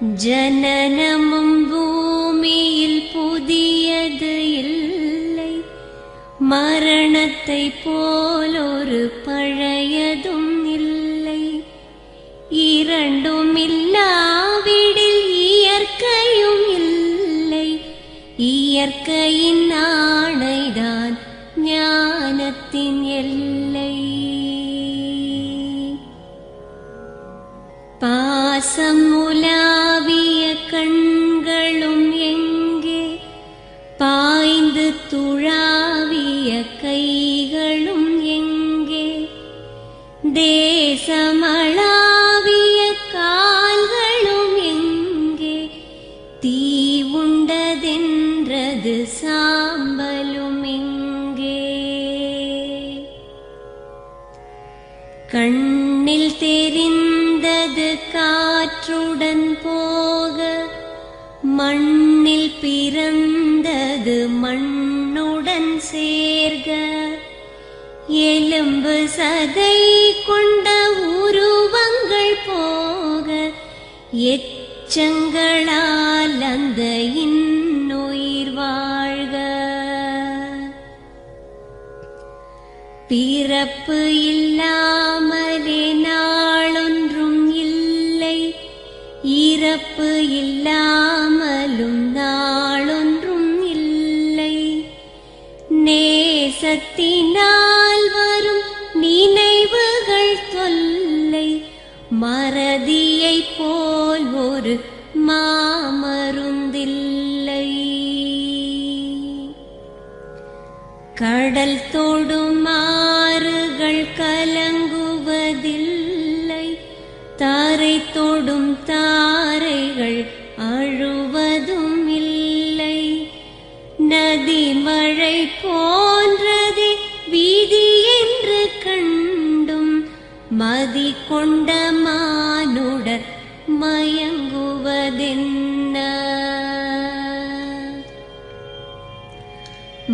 ஜனனமும் பூமியில் புதியது இல்லை. மரணத்தை போலொரு பழையதும் இல்லை. இரண்டும் இல்லாவிடில் இயற்கையும் இல்லை. இயற்கையின் தீ உண்டதென்றது சாம்பலும் எங்கே கண்ணில் தெரிந்தது காற்றுடன் போக மண்ணில் பிறந்தது மண்ணுடன் சேர்க. எலும்பு சதை கொண்ட உருவங்கள் போக எச்சங்களால் அந்த இன்னுயிர் வாழ்க. பிறப்பு இல்லாமலே நாளொன்றும் இல்லை இறப்பு இல்லாமலும் நாளும் கடல் தொடும் ஆறுகள் கலங்குவதில்லை. தாரை தொடும் தாரைகள் அழுவதும் இல்லை நதி மழை போன்றது வீதி என்று கண்டும் மதி கொண்ட மானுடர் மயங்குவதென்ன?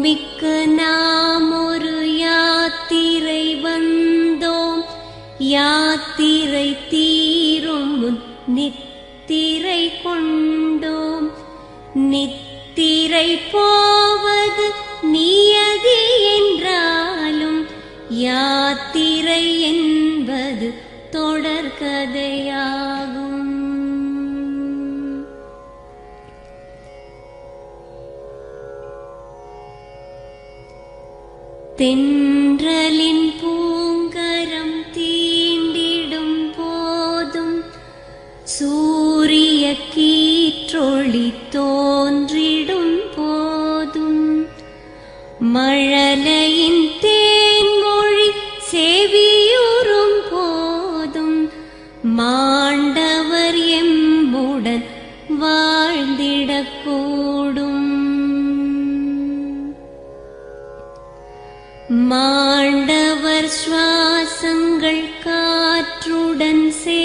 பூமிக்கு நாம் ஒரு யாத்திரை வந்தோம். யாத்திரை தீரும் நித்திரை கொண்டோம். நித்திரை போவது நியதி என்றாலும் யாத்திரை என்பது தொடர்கதையாகும் தென்றலின் மாண்டவர் சுவாசங்கள் காற்றுடன் சே